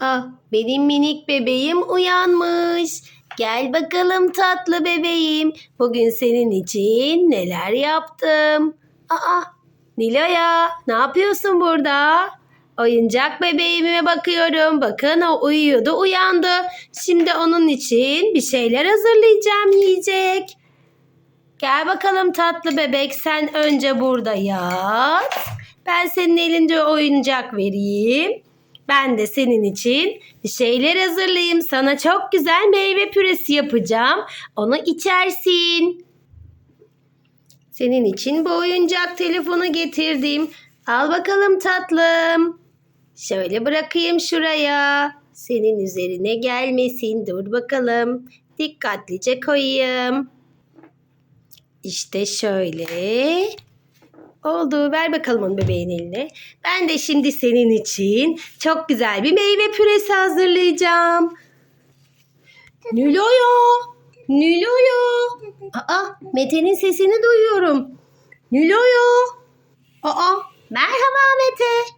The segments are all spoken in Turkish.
Ah, benim minik bebeğim uyanmış. Gel bakalım tatlı bebeğim. Bugün senin için neler yaptım? Aa, Nilo'ya ne yapıyorsun burada? Oyuncak bebeğime bakıyorum. Bakın o uyuyordu, uyandı. Şimdi onun için bir şeyler hazırlayacağım yiyecek. Gel bakalım tatlı bebek sen önce burada yat. Ben senin elinde oyuncak vereyim. Ben de senin için bir şeyler hazırlayayım. Sana çok güzel meyve püresi yapacağım. Onu içersin. Senin için bu oyuncak telefonu getirdim. Al bakalım tatlım. Şöyle bırakayım şuraya. Senin üzerine gelmesin. Dur bakalım. Dikkatlice koyayım. İşte şöyle. Oldu. Ver bakalım onu bebeğin eline. Ben de şimdi senin için çok güzel bir meyve püresi hazırlayacağım. Nilo'ya. Nilo'ya. Aa, Mete'nin sesini duyuyorum. Nilo'ya. Aa, merhaba Mete.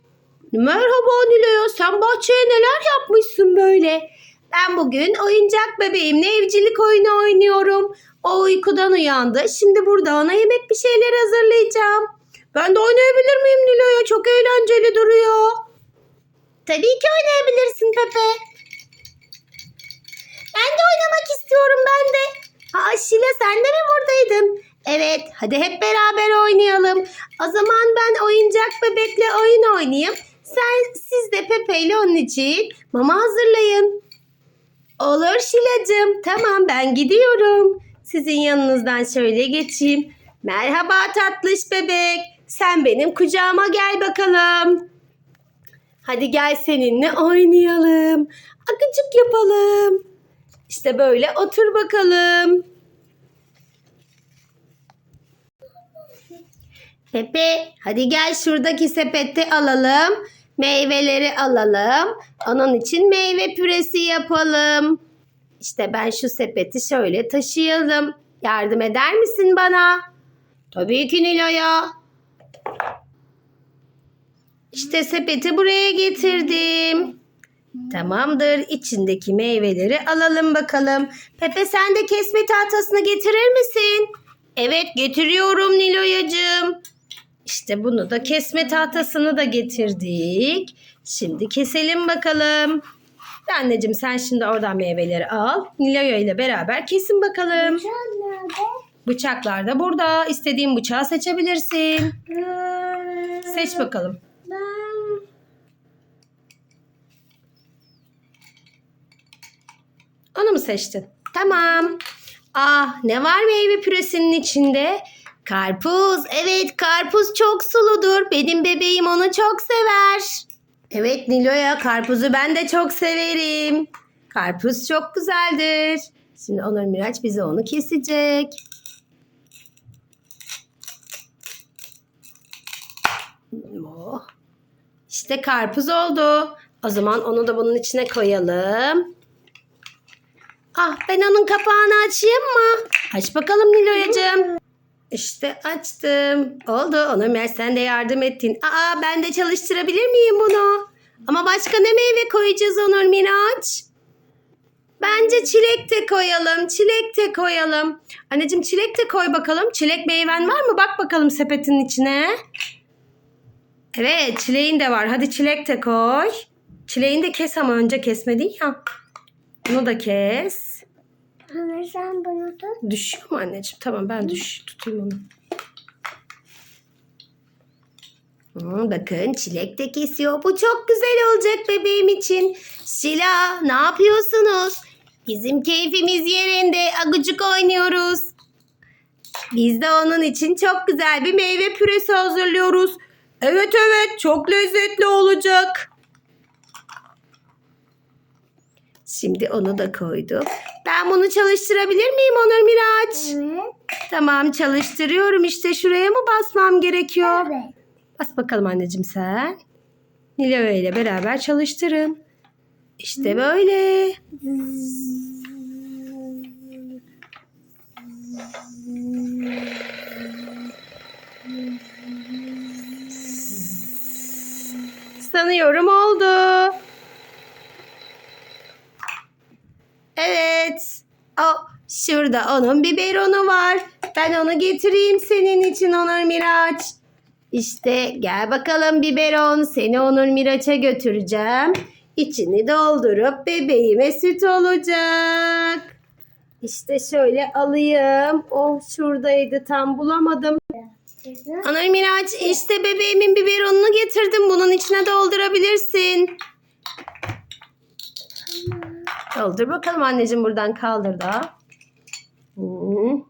Merhaba Nilo'ya. Sen bahçeye neler yapmışsın böyle? Ben bugün oyuncak bebeğimle evcilik oyunu oynuyorum. O uykudan uyandı. Şimdi burada ona yemek bir şeyler hazırlayacağım. Ben de oynayabilir miyim Nilo'ya? Çok eğlenceli duruyor. Tabii ki oynayabilirsin Pepe. Ben de oynamak istiyorum ben de. Aa Şile sen de mi buradaydın? Evet hadi hep beraber oynayalım. O zaman ben oyuncak bebekle oyun oynayayım. Sen siz de Pepe ile onun için mama hazırlayın. Olur Şilacığım. Tamam ben gidiyorum. Sizin yanınızdan şöyle geçeyim. Merhaba tatlış bebek. Sen benim kucağıma gel bakalım. Hadi gel seninle oynayalım. Akıcık yapalım. İşte böyle otur bakalım. Pepe hadi gel şuradaki sepeti alalım. Meyveleri alalım. Onun için meyve püresi yapalım. İşte ben şu sepeti şöyle taşıyalım. Yardım eder misin bana? Tabii ki Nilo'ya. İşte sepeti buraya getirdim. Tamamdır. İçindeki meyveleri alalım bakalım. Pepe sen de kesme tahtasını getirir misin? Evet getiriyorum Nilo'yacığım. İşte bunu da kesme tahtasını da getirdik. Şimdi keselim bakalım. Anneciğim sen şimdi oradan meyveleri al. Nilo'ya ile beraber kesin bakalım. Bıçaklar da burada. İstediğin bıçağı seçebilirsin. Seç bakalım. Onu mu seçtin? Tamam. Ah ne var meyve püresinin içinde? Karpuz. Evet karpuz çok suludur. Benim bebeğim onu çok sever. Evet Nilo'ya karpuzu ben de çok severim. Karpuz çok güzeldir. Şimdi Onur Miraç bize onu kesecek. İşte karpuz oldu. O zaman onu da bunun içine koyalım. Ah ben onun kapağını açayım mı? Aç bakalım Nilo'yacığım. İşte açtım. Oldu. Ona Mer sen de yardım ettin. Aa ben de çalıştırabilir miyim bunu? Ama başka ne meyve koyacağız Onur Miraç? Bence çilek de koyalım. Çilek de koyalım. Anneciğim çilek de koy bakalım. Çilek meyven var mı? Bak bakalım sepetin içine. Evet çileğin de var. Hadi çilek de koy. Çileğini de kes ama önce kesmedin ya. Bunu da kes. Anne sen bunu tut. Düşüyor mu anneciğim? Tamam ben düş tutayım onu. Hmm, bakın çilek de kesiyor. Bu çok güzel olacak bebeğim için. Şila ne yapıyorsunuz? Bizim keyfimiz yerinde. Agucuk oynuyoruz. Biz de onun için çok güzel bir meyve püresi hazırlıyoruz. Evet evet çok lezzetli olacak. Şimdi onu da koyduk. Ben bunu çalıştırabilir miyim Onur Miraç? Evet. Tamam çalıştırıyorum. İşte şuraya mı basmam gerekiyor? Evet. Bas bakalım anneciğim sen. Nilova ile beraber çalıştırın. İşte böyle. Sanıyorum oldu. Evet. O şurada onun biberonu var. Ben onu getireyim senin için Onur Miraç. İşte gel bakalım biberon. Seni Onur Miraç'a götüreceğim. İçini doldurup bebeğime süt olacak. İşte şöyle alayım. Oh şuradaydı tam bulamadım. Onur Miraç işte bebeğimin biberonunu getirdim. Bunun içine doldurabilirsin. Doldur bakalım anneciğim buradan kaldır da. Hmm.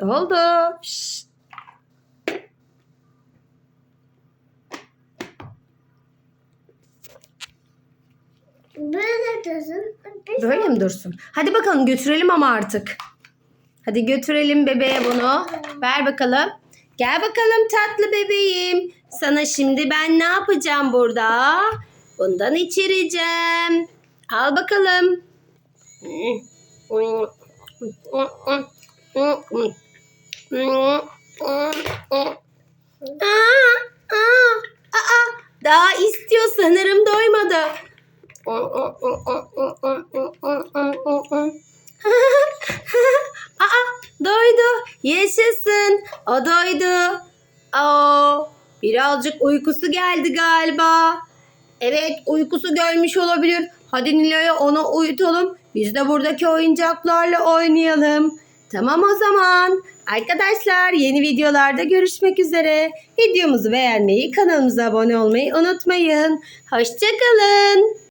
Doldu. Şşt. Böyle dursun. Böyle mi dursun? Hadi bakalım götürelim ama artık. Hadi götürelim bebeğe bunu. Ver bakalım. Gel bakalım tatlı bebeğim. Sana şimdi ben ne yapacağım burada? Bundan içireceğim. Al bakalım. Aa, aa, aa, daha istiyor sanırım doymadı. Aa, doydu. Yaşasın. O doydu. Aa, birazcık uykusu geldi galiba. Evet uykusu gelmiş olabilir. Hadi Nilo'ya onu uyutalım. Biz de buradaki oyuncaklarla oynayalım. Tamam o zaman. Arkadaşlar yeni videolarda görüşmek üzere. Videomuzu beğenmeyi, kanalımıza abone olmayı unutmayın. Hoşçakalın.